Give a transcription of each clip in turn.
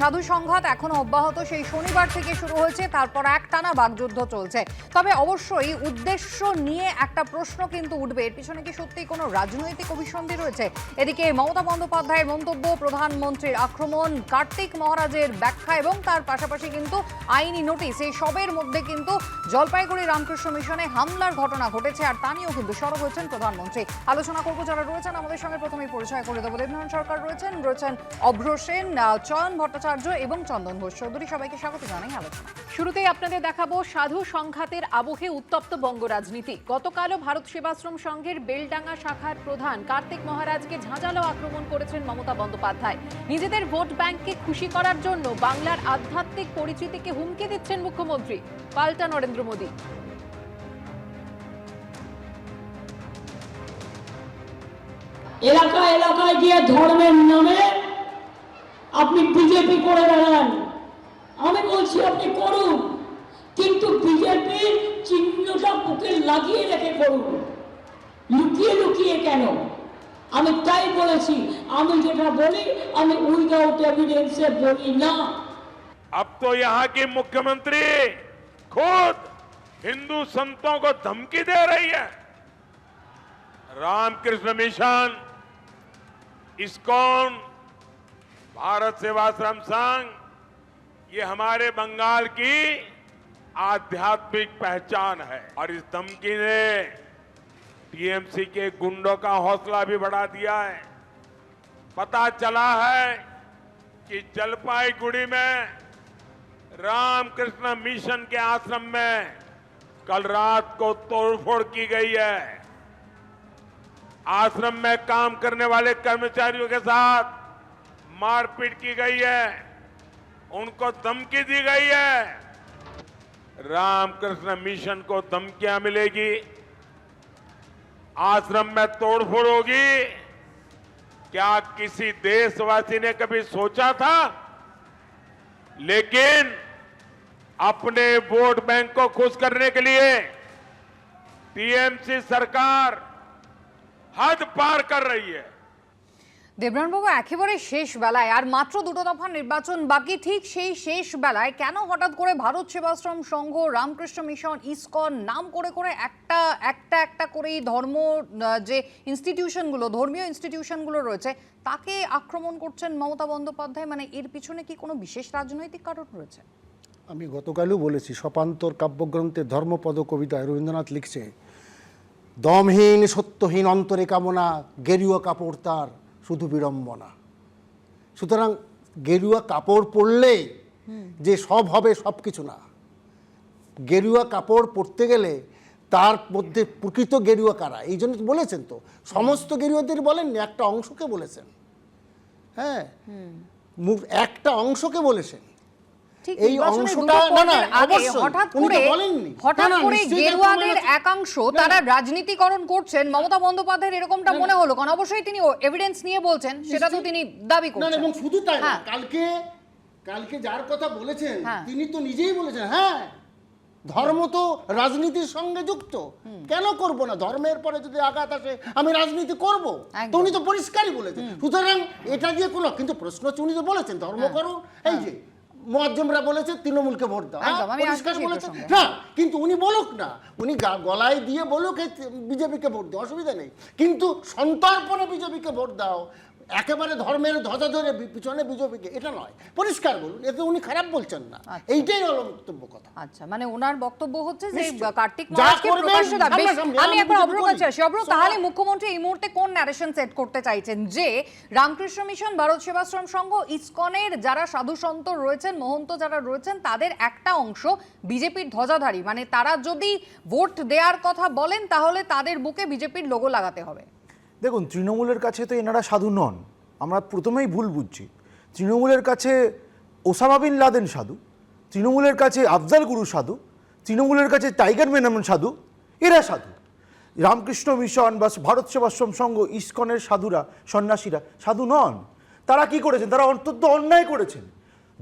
সাধু সংঘাত এখনও অব্যাহত। সেই শনিবার থেকে শুরু হয়েছে, তারপর একটানা বাগযুদ্ধ চলছে। তবে অবশ্যই উদ্দেশ্য নিয়ে একটা প্রশ্ন কিন্তু উঠবে। এর পিছনে কি সত্যি কোনো রাজনৈতিক অভিসন্ধি রয়েছে? এদিকে মমতা বন্দ্যোপাধ্যায়ের মন্তব্য, প্রধানমন্ত্রীর আক্রমণ, কার্তিক মহারাজের ব্যাখ্যা এবং তার পাশাপাশি কিন্তু আইনি নোটিশ, এই সবের মধ্যে কিন্তু জলপাইগুড়ি রামকৃষ্ণ মিশনে হামলার ঘটনা ঘটেছে আর তা নিয়েও কিন্তু সরব হয়েছেন প্রধানমন্ত্রী। আলোচনা করব যারা রয়েছেন, আমাদের সঙ্গে প্রথমেই পরিচয় করে দেবো। দেবনারায়ণ সরকার রয়েছেন রয়েছেন অভ্র সেন চয়ন ভট্টাচার্য এবং চন্দন ঘোষ চৌধুরী সবাইকে স্বাগত জানাই আলোচনা। শুরুতেই আপনাদের দেখাবো সাধু সংঘাতের আবহে উত্তপ্ত বঙ্গ রাজনীতি। গতকালও ভারত সেবাশ্রম সংঘের বেলডাঙ্গা শাখার প্রধান কার্তিক মহারাজকে ঝাঁঝালো আক্রমণ করেছেন মমতা বন্দ্যোপাধ্যায়। নিজেদের ভোট ব্যাংককে খুশি করার জন্য বাংলার আধ্যাত্মিক পরিচিতিকে হুমকি দিচ্ছেন মুখ্যমন্ত্রী। পাল্টা নরেন্দ্র মোদী। এলাকা এলাকায় গিয়ে ধর্মের নামে আপনি বিজেপি করে বেড়ান আমি বলছি আপনি করুন কিন্তু বিজেপির চিহ্নটা বুকে লাগিয়ে রেখে করুন লুকিয়ে লুকিয়ে কেন আমি তাই বলেছি আমি যেটা বলি আমি উইদাউট এভিডেন্সে বলি না अब तो यहाँ की मुख्यमंत्री खुद हिंदू संतों को धमकी दे रही है रामकृष्ण मिशन इस्कॉन भारत सेवाश्रम संघ ये हमारे बंगाल की आध्यात्मिक पहचान है। और इस धमकी ने टीएमसी के गुंडों का हौसला भी बढ़ा दिया है। पता चला है कि जलपाईगुड़ी में रामकृष्ण मिशन के आश्रम में कल रात को तोड़फोड़ की गई है। आश्रम में काम करने वाले कर्मचारियों के साथ मारपीट की गई है। उनको धमकी दी गई है। रामकृष्ण मिशन को धमकियाँ मिलेगी। आश्रम में तोड़फोड़ होगी। क्या किसी देशवासी ने कभी सोचा था? लेकिन अपने वोट बैंक को खुश करने के लिए टीएमसी सरकार हद पार कर रही है। দেবনারায়ণবাবু একেবারে শেষ বেলায়, আর মাত্র দুটো দফা নির্বাচন বাকি, ঠিক সেই শেষ বেলায় কেন হঠাৎ করে ভারত সেবাশ্রম সংঘ, রামকৃষ্ণ মিশন, ইসকন, নাম করে করে একটা একটা একটা করেই ধর্ম যে ইনস্টিটিউশনগুলো ধর্মীয় ইনস্টিটিউশনগুলো রয়েছে, তাকে আক্রমণ করছেন মমতা বন্দ্যোপাধ্যায়? মানে এর পিছনে কি কোনো বিশেষ রাজনৈতিক কারণ রয়েছে? আমি গতকালও বলেছি, সপান্তর কাব্যগ্রন্থে ধর্মপদ কবিতায় রবীন্দ্রনাথ লিখছে, দমহীন সত্যহীন অন্তরে কামনা, গেরুয়া কাপড় তার শুধু বিড়ম্বনা। সুতরাং গেরুয়া কাপড় পরলে যে সব হবে সব কিছু না। গেরুয়া কাপড় পরতে গেলে তার মধ্যে প্রকৃত গেরুয়া কারা? এই জন্য বলেছেন তো। সমস্ত গেরুয়াদের বলেননি একটা অংশকে বলেছেন। হ্যাঁ? একটা অংশকে বলেছেন। এই অংশটা- না, না। হঠাৎ করে। হঠাৎ করে গেরুয়াদের একাংশ তারা রাজনীতিকরণ করছেন। মমতা বন্দ্যোপাধ্যায়ের এরকমটা মনে হলো কারণ অবশ্যই তিনি এভিডেন্স নিয়ে বলছেন সেটা তো তিনি দাবি করছেন। এবং শুধু তাই হ্যাঁ। কালকে কালকে যার কথা বলেছেন হ্যাঁ। তিনি তো নিজেই বলেছেন হ্যাঁ ধর্ম তো রাজনীতির সঙ্গে যুক্ত। কেন করব না? ধর্মের পরে যদি আঘাত আসে আমি রাজনীতি করব। তো উনি তো পরিষ্কারই বলেছেন। সুতরাং এটা দিয়ে কোনো কিন্তু প্রশ্ন উনি তো বলেছেন ধর্ম হ্যাঁ। করো। এই যে মোয়াজ্জমরা বলেছে তৃণমূলকে ভোট দাও। হ্যাঁ, পরিষ্কার বলেছে। না কিন্তু উনি বলুক না। উনি গলায় দিয়ে বলুক বিজেপিকে ভোট দাও অসুবিধা নেই। কিন্তু সন্তর্পণে বিজেপিকে ভোট দাও একেবারে ধর্মের ধ্বজা ধরে পিছনে বিজেপিকে এটা নয়। পরিষ্কার বলুন এতে উনি খারাপ বলছেন না। আচ্ছা। এইটাই হলো বক্তব্য কথা। আচ্ছা মানে ওনার বক্তব্য হচ্ছে যে কার্তিক মহারাজকে প্রকাশ্যে আমি কাছে আসি অব্র তাহলে মুখ্যমন্ত্রী এই মুহূর্তে কোন ন্যারেশন সেট করতে চাইছেন? যে রামকৃষ্ণ মিশন ভারত সেবাশ্রম সংঘ ইসকনের যারা সাধু সন্ত রয়েছেন মহন্ত যারা রয়েছেন তাদের একটা অংশ বিজেপির ধ্বজাধারী। মানে তারা যদি ভোট দেওয়ার কথা বলেন তাহলে তাদের বুকে বিজেপির লোগো লাগাতে হবে। দেখুন, তৃণমূলের কাছে তো এনারা সাধু নন। আমরা প্রথমেই ভুল বুঝছি। তৃণমূলের কাছে ওসামা বিন লাদেন সাধু, তৃণমূলের কাছে আফজাল গুরু সাধু, তৃণমূলের কাছে টাইগার মেনন সাধু, এরা সাধু। রামকৃষ্ণ মিশন বা ভারত সেবাশ্রম সংঘ, ইস্কনের সাধুরা, সন্ন্যাসীরা সাধু নন। তারা কি করেছেন? তারা অত্যন্ত অন্যায় করেছেন।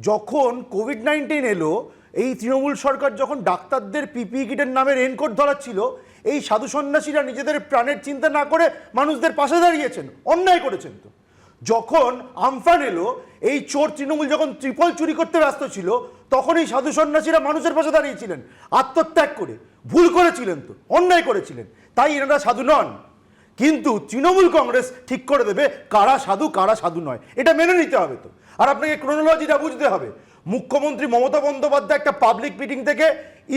যখন কোভিড নাইন্টিন এলো এই তৃণমূল সরকার যখন ডাক্তারদের পিপি কিটের নামে রেনকোট ধরাচ্ছিল, এই সাধু সন্ন্যাসীরা নিজেদের প্রাণের চিন্তা না করে মানুষদের পাশে দাঁড়িয়েছেন, অন্যায় করেছেন তো। যখন আমফান এলো, এই চোর তৃণমূল যখন ত্রিপল চুরি করতে ব্যস্ত ছিল, তখন এই সাধু সন্ন্যাসীরা মানুষের পাশে দাঁড়িয়েছিলেন, আত্মত্যাগ করে, ভুল করেছিলেন তো, অন্যায় করেছিলেন, তাই এনারা সাধু নন। কিন্তু তৃণমূল কংগ্রেস ঠিক করে দেবে কারা সাধু কারা সাধু নয়, এটা মেনে নিতে হবে তো। আর আপনাকে ক্রোনোলজিটা বুঝতে হবে। মুখ্যমন্ত্রী মমতা বন্দ্যোপাধ্যায় একটা পাবলিক মিটিং থেকে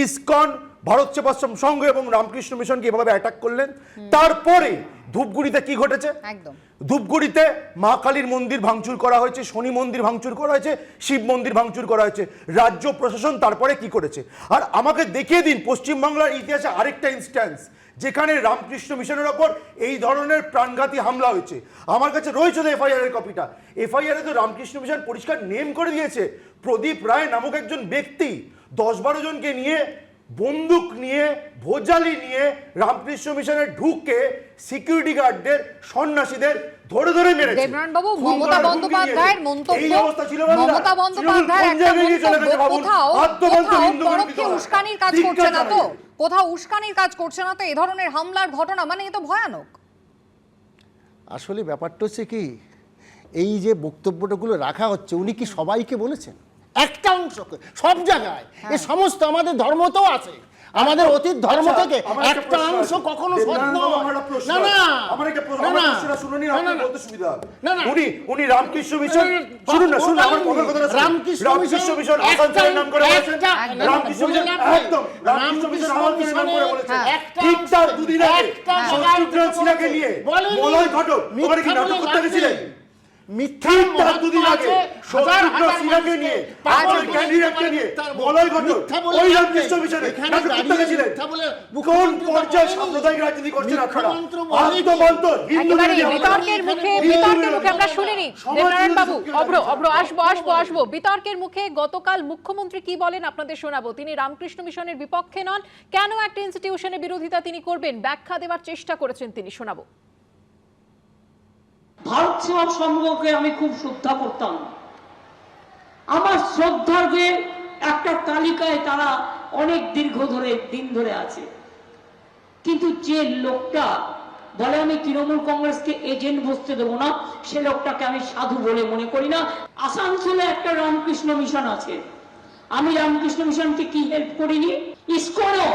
ইসকন ভারত সেবাশ্রম সংঘ এবং রামকৃষ্ণ মিশনকে এভাবে অ্যাটাক করলেন। তারপরে ধূপগুড়িতে কি ঘটেছে? একদম। ধূপগুড়িতে মা কালীর মন্দির ভাঙচুর করা হয়েছে শনি মন্দির ভাঙচুর করা হয়েছে শিব মন্দির ভাঙচুর করা হয়েছে। রাজ্য প্রশাসন তারপরে কি করেছে? আর আমাকে দেখিয়ে দিন পশ্চিমবাংলার ইতিহাসে আরেকটা ইনস্ট্যান্স যেখানে রামকৃষ্ণ মিশনের ওপর এই ধরনের প্রাণঘাতী হামলা হয়েছে। আমার কাছে রয়েছে তো এফআইআর এর কপিটা। এফআইআর তো রামকৃষ্ণ মিশন পরিষ্কার নেম করে দিয়েছে, প্রদীপ রায় নামক একজন ব্যক্তি। দশ বারো জনকে নিয়ে, বন্দুক নিয়ে, ভোজালি নিয়ে রামকৃষ্ণ মিশনে ঢুকে সিকিউরিটি গার্ডদের সন্ন্যাসীদের ধরে ধরে মেরেছে। দেবনারায়ণ বাবু মমতা বন্দ্যোপাধ্যায়ের মন্তব্য এই অবস্থা ছিল বাংলা। মমতা বন্দ্যোপাধ্যায়ের একটা মন্তব্য কোথাও কোথাও পরোক্ষে উস্কানির কাজ করছে না তো? কোথাও উস্কানির কাজ করছে না তো? এ ধরনের হামলার ঘটনা মানে এ তো ভয়ানক। আসলে ব্যাপারটা হচ্ছে কি এই যে বক্তব্যটাগুলো রাখা হচ্ছে উনি কি সবাইকে বলেছেন? একটা অংশকে সব জায়গায়। এ সমস্ত আমাদের ধর্মতেও আছে। আমাদের অতীত ধর্ম আচ্ছা, থেকে একটা অংশ কখনো সৎ নয়। না না আমার একটা প্রশ্ন- না, না। প্রশ্নটা না, আপনার বলতে সুবিধা হবে। না, না। উনি উনি রামকৃষ্ণ মিশন না, না, শুনুন না শুনুন আমার বলেননি। কথার রামকৃষ্ণ রামকৃষ্ণ মিশন মিশন আসানসোলের নাম করে বলেছেন রামকৃষ্ণ বলে মিশন একদম রামকৃষ্ণ মিশন আসানসোলের নাম করে বলেছেন ঠিক তার অংশ- দুদিন আগে একটা সিনহাকে নিয়ে বলেননি। মলয় ঘটক ওখানে কি নাটক করতে গেছিলেন নেই। মিথ্যা তার দুদিন আগে হাজার হাজার সিনহাকে নিয়ে পাগল ক্যান্ডিডেটকে নিয়ে পারে মলয় ঘটক মিথ্যা বলে ওই রামকৃষ্ণ মিশনে এখানে দাঁড়িয়ে গেছিলেন কোন পর্যায়ে সাম্প্রদায়িক রাজনীতি করছেন আপনারা? আত্মবন্ত হিন্দু বিতর্কের মুখে বিতর্কের মুখে আমরা শুনিনি। দেবনারায়ণ বাবু অব্র অব্র আসব আসব আসব। বিতর্কের মুখে গতকাল মুখ্যমন্ত্রী কি বলেন আপনাদের শোনাবো। তিনি রামকৃষ্ণ মিশনের বিপক্ষে নন। কেন একটা ইনস্টিটিউশনের বিরোধিতা তিনি করবেন? ব্যাখ্যা দেওয়ার চেষ্টা করেছেন তিনি শোনাবো। ভারত সেবা সংঘকে আমি খুব শ্রদ্ধা করতাম। আমার শ্রদ্ধার্ঘে একটা তালিকায় তারা অনেক দীর্ঘ ধরে, দিন ধরে আছে। কিন্তু যে লোকটা বলে আমি তৃণমূল কংগ্রেসকে এজেন্ট বসতে দেবো না, সে লোকটাকে আমি সাধু বলে মনে করি না। আসানসোলে একটা রামকৃষ্ণ মিশন আছে। আমি রামকৃষ্ণ মিশনকে কি হেল্প করিনি? ইস্কনও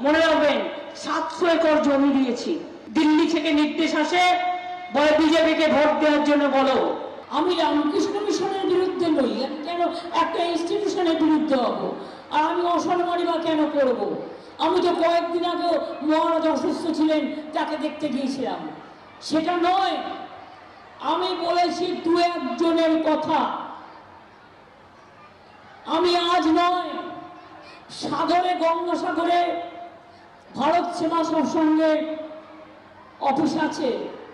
মনে রাখবেন, সাতশো একর জমি দিয়েছি। দিল্লি থেকে নির্দেশ আসে বিজেপিকে ভোট দেওয়ার জন্য বলো। আমি রামকৃষ্ণ মিশনের বিরুদ্ধে নই আমি কেন একটা ইনস্টিটিউশনের বিরুদ্ধে হব? আর আমি অসম্মানী বা কেন করব? আমি তো কয়েকদিন আগে মহারাজ অসুস্থ ছিলেন, তাকে দেখতে গিয়েছিলাম। সেটা নয়, আমি বলেছি দু একজনের কথা। আমি আজ নয়, সাগরে, গঙ্গাসাগরে ভারত সেবা সৎসঙ্গের অফিস আছে।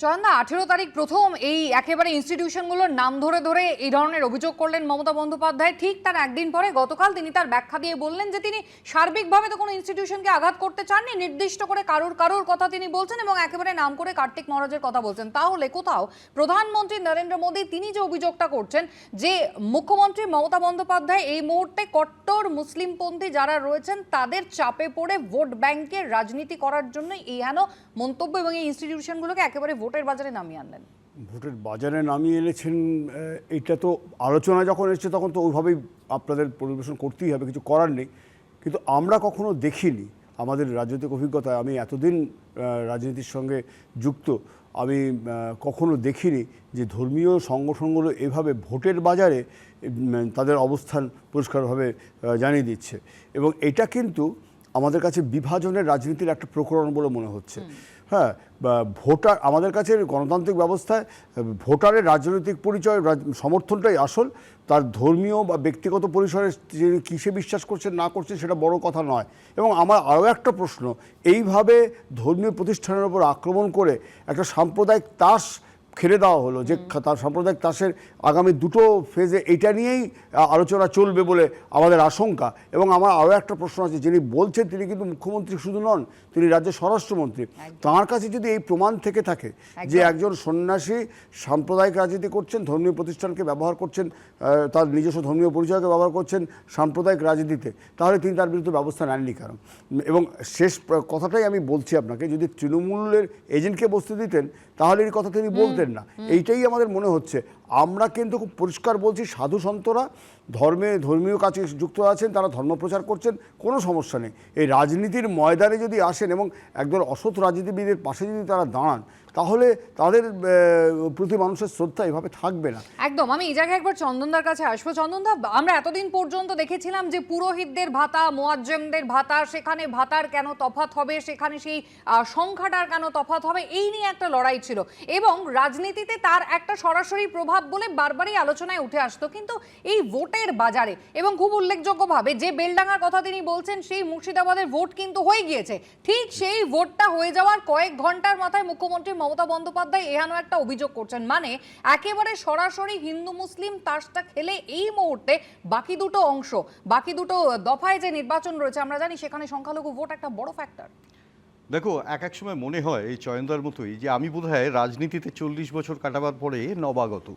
চয়নদা আঠেরো তারিখ প্রথম এই একেবারে ইনস্টিটিউশনগুলোর নাম ধরে ধরে এই ধরনের অভিযোগ করলেন মমতা বন্দ্যোপাধ্যায়। ঠিক তার একদিন পরে গতকাল তিনি তার ব্যাখ্যা দিয়ে বললেন যে তিনি সার্বিকভাবে তো কোনো ইনস্টিটিউশনকে আঘাত করতে চাননি, নির্দিষ্ট করে কারুর কারুর কথা তিনি বলছেন এবং একেবারে নাম করে কার্তিক মহারাজের কথা বলছেন। তাহলে কোথাও প্রধানমন্ত্রী নরেন্দ্র মোদী তিনি যে অভিযোগটা করছেন যে মুখ্যমন্ত্রী মমতা বন্দ্যোপাধ্যায় এই মুহূর্তে কট্টর মুসলিমপন্থী যারা রয়েছেন তাদের চাপে পড়ে ভোট ব্যাংকের রাজনীতি করার জন্য এই হেন মন্তব্য এবং এই ইনস্টিটিউশনগুলোকে একেবারে ভোটের বাজারে নামিয়ে আনলেন? ভোটের বাজারে নামিয়ে এনেছেন এটা তো আলোচনা যখন এসছে তখন তো ওইভাবেই আপনাদের পরিবেশন করতেই হবে কিছু করার নেই। কিন্তু আমরা কখনো দেখিনি আমাদের রাজনৈতিক অভিজ্ঞতায় আমি এতদিন রাজনীতির সঙ্গে যুক্ত আমি কখনো দেখিনি যে ধর্মীয় সংগঠনগুলো এভাবে ভোটের বাজারে তাদের অবস্থান পরিষ্কারভাবে জানিয়ে দিচ্ছে। এবং এটা কিন্তু আমাদের কাছে বিভাজনের রাজনীতির একটা প্রকরণ বলে মনে হচ্ছে। হ্যাঁ ভোটার, আমাদের কাছে গণতান্ত্রিক ব্যবস্থায়, ভোটারের রাজনৈতিক পরিচয় সমর্থনটাই আসল। তার ধর্মীয় বা ব্যক্তিগত পরিসরে কিসে বিশ্বাস করছেন না করছে, সেটা বড় কথা নয়। এবং আমার আরও একটা প্রশ্ন, এইভাবে ধর্মীয় প্রতিষ্ঠানের ওপর আক্রমণ করে একটা সাম্প্রদায়িক তাস খেলে দেওয়া হলো যে তার সাম্প্রদায়িক তাসের আগামী দুটো ফেজে এটা নিয়েই আলোচনা চলবে বলে আমাদের আশঙ্কা। এবং আমার আরও একটা প্রশ্ন আছে যিনি বলছেন তিনি কিন্তু মুখ্যমন্ত্রী শুধু নন তিনি রাজ্যের স্বরাষ্ট্রমন্ত্রী। তাঁর কাছে যদি এই প্রমাণ থেকে থাকে যে একজন সন্ন্যাসী সাম্প্রদায়িক রাজনীতি করছেন ধর্মীয় প্রতিষ্ঠানকে ব্যবহার করছেন তার নিজস্ব ধর্মীয় পরিচয়কে ব্যবহার করছেন সাম্প্রদায়িক রাজনীতিতে তাহলে তিনি তার বিরুদ্ধে ব্যবস্থা নেননি কেন? এবং শেষ কথাটাই আমি বলছি আপনাকে যদি তৃণমূলের এজেন্টকে বসতে দিতেন তাহলে এই কথা তিনি বলতেন। না। এইটাই আমাদের মনে হচ্ছে। আমরা কিন্তু খুব পরিষ্কার বলছি সাধু সন্তরা ধর্মে ধর্মীয় কাজে যুক্ত আছেন তারা ধর্ম প্রচার করছেন কোনো সমস্যা নেই। এই রাজনীতির ময়দানে যদি আসেন এবং একদল অসৎ রাজনীতিবিদের পাশে যদি তারা দাঁড়ান তাহলে তাদের প্রতি মানুষের শ্রদ্ধা এভাবে থাকবে না। একদম, আমি এই জায়গায় একবার চন্দনদার কাছে আসব। চন্দনদা, আমরা এতদিন পর্যন্ত দেখেছিলাম যে পুরোহিতদের ভাতা, মোয়াজ্জেমদের ভাতা, সেখানে ভাতার কেন তফাত হবে, সেখানে সেই সংখ্যাটার কেন তফাত হবে, এই নিয়ে একটা লড়াই ছিল। এবং রাজনীতিতে তার একটা সরাসরি প্রভাব বলে বারবারই আলোচনায় উঠে আসতো। কিন্তু এই ভোটের বাজারে এবং খুব উল্লেখযোগ্যভাবে যে বেলডাঙ্গার কথা তিনি বলছেন, সেই মুর্শিদাবাদের ভোট কিন্তু হয়ে গিয়েছে। ঠিক সেই ভোটটা হয়ে যাওয়ার কয়েক ঘণ্টার মাথায় মুখ্যমন্ত্রী মমতা বন্দ্যোপাধ্যায় এহানো একটা অভিযোগ করছেন। মানে একেবারে সরাসরি হিন্দু মুসলিম তাসটা খেলে এই মুহূর্তে বাকি দুটো অংশ, বাকি দুটো দফায় যে নির্বাচন রয়েছে, আমরা জানি সেখানে সংখ্যালঘু ভোট একটা বড় ফ্যাক্টর দেখো, এক এক সময় মনে হয় এই চয়নদার মতোই যে আমি বোধ রাজনীতিতে চল্লিশ বছর কাটাবার পরে নবাগত।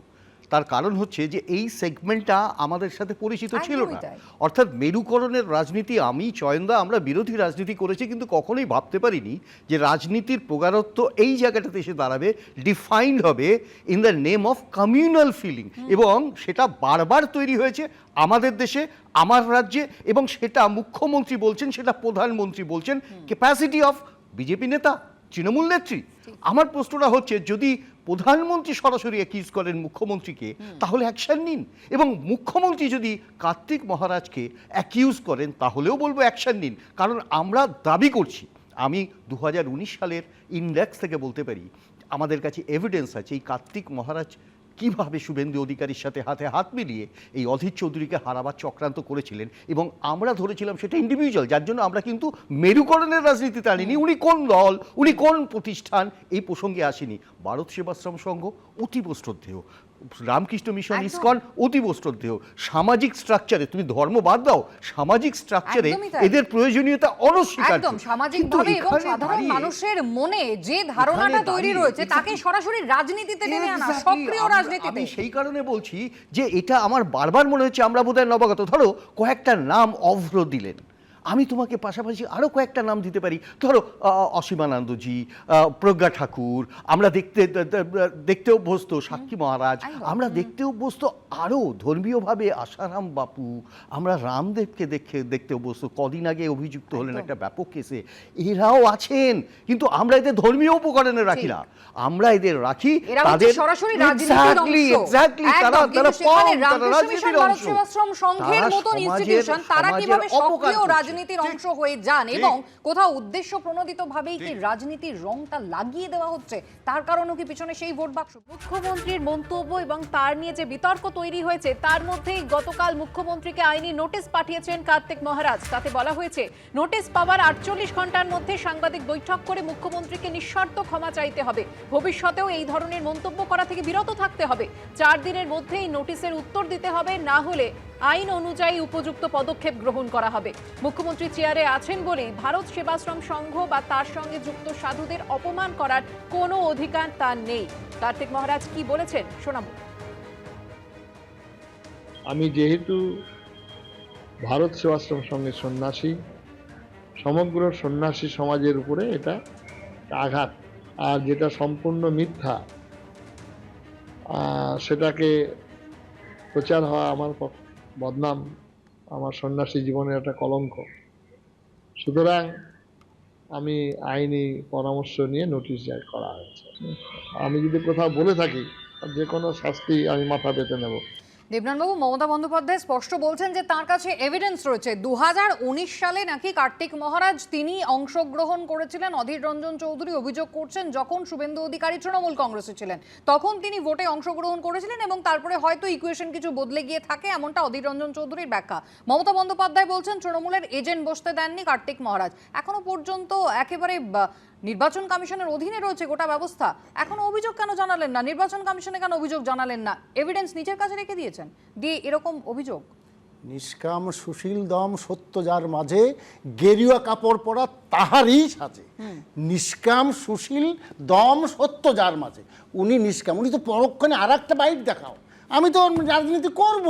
তার কারণ হচ্ছে যে এই সেগমেন্টটা আমাদের সাথে পরিচিত ছিল না। অর্থাৎ মেরুকরণের রাজনীতি আমি চয়নদা আমরা বিরোধী রাজনীতি করেছি কিন্তু কখনোই ভাবতে পারিনি যে রাজনীতির প্রগারত্ব এই জায়গাটাতে এসে দাঁড়াবে ডিফাইন্ড হবে in the name of communal feeling এবং সেটা বারবার তৈরি হয়েছে আমাদের দেশে আমার রাজ্যে এবং সেটা মুখ্যমন্ত্রী বলছেন সেটা প্রধানমন্ত্রী বলছেন। ক্যাপাসিটি অফ বিজেপি নেতা তৃণমূল নেত্রী। আমার প্রশ্নটা হচ্ছে যদি প্রধানমন্ত্রী সরাসরি অ্যাকিউজ করেন মুখ্যমন্ত্রীকে, তাহলে অ্যাকশন নিন। এবং মুখ্যমন্ত্রী যদি কার্তিক মহারাজকে অ্যাকিউজ করেন, তাহলেও বলব অ্যাকশন নিন। কারণ আমরা দাবি করছি, আমি দু হাজার উনিশ সালের ইন্ডেক্স থেকে বলতে পারি, আমাদের কাছে এভিডেন্স আছে, এই কার্তিক মহারাজ কীভাবে শুভেন্দু অধিকারীর সাথে হাতে হাত মিলিয়ে এই অধীর চৌধুরীকে হারাবার চক্রান্ত করেছিলেন এবং আমরা ধরেছিলাম সেটা ইন্ডিভিজুয়াল যার জন্য আমরা কিন্তু মেরুকরণের রাজনীতিতে আনিনি। উনি কোন দল? উনি কোন প্রতিষ্ঠান? এই প্রসঙ্গে আসেনি। ভারত সেবাশ্রম সংঘ অতীব শ্রদ্ধেয়। রামকৃষ্ণ মিশন। ইসকন অতীব শ্রদ্ধেয়। সামাজিক স্ট্রাকচারে তুমি ধর্ম বাদ দাও সামাজিক স্ট্রাকচারে এদের প্রয়োজনীয়তা অনস্বীকার্য। একদম সামাজিক ভাবে এবং সাধারণ মানুষের মনে যে ধারণাটা তৈরি রয়েছে তাকে সরাসরি রাজনীতিতে টেনে আনা সক্রিয় রাজনীতিতে। আমি সেই কারণে বলছি যে এটা আমার বারবার মনে হচ্ছে আমরা বোধহয় নবাগত। ধরো কয়েকটা নাম অভ্র দিলেন। আমি তোমাকে পাশাপাশি আরও কয়েকটা নাম দিতে পারি। ধরো অসীমানন্দজি প্রজ্ঞা ঠাকুর আমরা দেখতে দেখতে অভ্যস্ত সাক্ষী মহারাজ আমরা দেখতে অভ্যস্ত আরও ধর্মীয়ভাবে আশারাম বাপু আমরা রামদেবকে দেখে দেখতে অভ্যস্ত। কদিন আগে অভিযুক্ত হলেন একটা ব্যাপক কেসে। এরাও আছেন কিন্তু আমরা এদের ধর্মীয় উপকরণে রাখি না। আমরা এদের রাখি তাদের সরাসরি Exactly, অংশ। তারা তারা সেখানে form, তারা রামকৃষ্ণ মিশন, ভারত অংশ। সংঘের মতন ইনস্টিটিউশন তারা কীভাবে সক্রিয় করছে। রাজনীতির অংশ হয়ে যান এবং কোথাও উদ্দেশ্য প্রণোদিত ভাবেই কি রাজনীতির রংটা লাগিয়ে দেওয়া হচ্ছে তার কারণও কি পিছনে সেই ভোট বাক্স? মুখ্যমন্ত্রীর মন্তব্য এবং তার নিয়ে যে বিতর্ক তৈরি হয়েছে তার মধ্যেই গতকাল মুখ্যমন্ত্রীকে আইনি নোটিশ পাঠিয়েছেন কার্তিক মহারাজ। তাতে বলা হয়েছে নোটিশ পাওয়ার আটচল্লিশ ঘণ্টার মধ্যে সাংবাদিক বৈঠক করে মুখ্যমন্ত্রীকে নিঃশর্ত ক্ষমা চাইতে হবে। ভবিষ্যতেও এই ধরনের মন্তব্য করা থেকে বিরত থাকতে হবে। চার দিনের মধ্যেই নোটিশের উত্তর দিতে হবে না হলে আইন অনুযায়ী উপযুক্ত পদক্ষেপ গ্রহণ করা হবে। মুখ্যমন্ত্রী চেয়ারে আছেন বলেই ভারত সেবাশ্রম সংঘ বা তার সঙ্গে যুক্ত সাধুদের অপমান করার কোনো অধিকার তার নেই। কার্তিক মহারাজ কি বলেছেন শোনাবো। আমি যেহেতু ভারত সেবাশ্রম সঙ্গে সন্ন্যাসী, সমগ্র সন্ন্যাসী সমাজের উপরে এটা আঘাত। আর যেটা সম্পূর্ণ মিথ্যা সেটাকে প্রচার হওয়া আমার পক্ষ- বদনাম আমার সন্ন্যাসী জীবনের একটা কলঙ্ক। সুতরাং আমি আইনি পরামর্শ নিয়ে নোটিশ জারি করা হয়েছে। আমি যদি কোথাও বলে থাকি, যে কোনো শাস্তি আমি মাথা পেতে নেব। দেবনাথবাবু, মমতা বন্দ্যোপাধ্যায় স্পষ্ট বলছেন যে তার কাছে এভিডেন্স রয়েছে। দু হাজার উনিশ সালে নাকি কার্তিক মহারাজ তিনি অংশগ্রহণ করেছিলেন। অধীর রঞ্জন চৌধুরী অভিযোগ করছেন, যখন শুভেন্দু অধিকারী তৃণমূল কংগ্রেসে ছিলেন, তখন তিনি ভোটে অংশগ্রহণ করেছিলেন এবং তারপরে হয়তো ইকুয়েশন কিছু বদলে গিয়ে থাকে, এমনটা অধীর রঞ্জন চৌধুরীর ব্যাখ্যা। মমতা বন্দ্যোপাধ্যায় বলছেন, তৃণমূলের এজেন্ট বসতে দেননি কার্তিক মহারাজ। এখনও পর্যন্ত একেবারে নির্বাচন কমিশনের অধীনে রয়েছে গোটা ব্যবস্থা। এখনও অভিযোগ কেন জানালেন না? নির্বাচন কমিশনে কেন অভিযোগ জানালেন না? এভিডেন্স নিজের কাছে রেখে দিয়েছেন। দিয়ে এরকম অভিযোগ। নিষ্কাম সুশীল দম সত্য যার মাঝে গেরুয়া কাপড় পরা তাহারই সাজে নিষ্কাম সুশীল দম সত্য যার মাঝে। উনি নিষ্কাম। উনি তো পরক্ষণে আর একটা বাইট দেখাও। আমি তো রাজনীতি করব।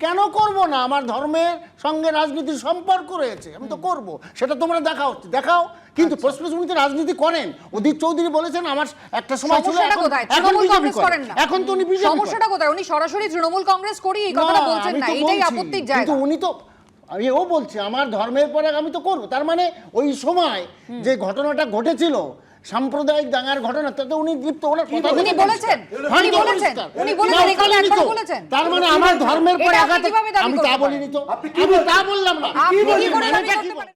কেন করব না? আমার ধর্মের সঙ্গে রাজনীতির সম্পর্ক রয়েছে আমি তো করব। সেটা তোমরা দেখাও দেখাও। কিন্তু প্রশ্ন হচ্ছে, উনি তো রাজনীতি করেন। অধীর চৌধুরী বলেছেন আমার একটা সময় ছিল এখন- বিজেপি করেন। না। এখন তো উনি বিজেপি সমস্যাটা কোথায়? উনি সরাসরি তৃণমূল কংগ্রেস করি এই কথাটা বলছেন না এটাই। আপত্তির কিন্তু উনি তো আমি ও বলছি আমার ধর্মের পরে আমি তো করব। তার মানে ওই সময় যে ঘটনাটা ঘটেছিল সাম্প্রদায়িক দাঙ্গার ঘটনা তাতে উনি লিপ্ত ওনার কথা উনি বলেছেন? উনি বলেছেন? উনি বলেছেন? এখানে একবার বলেছেন? তার মানে আমার ধর্মের পরে আঘাত আমি তা বলিনি তো আমি তা বললাম না কি বলি, করতে কি? পারেন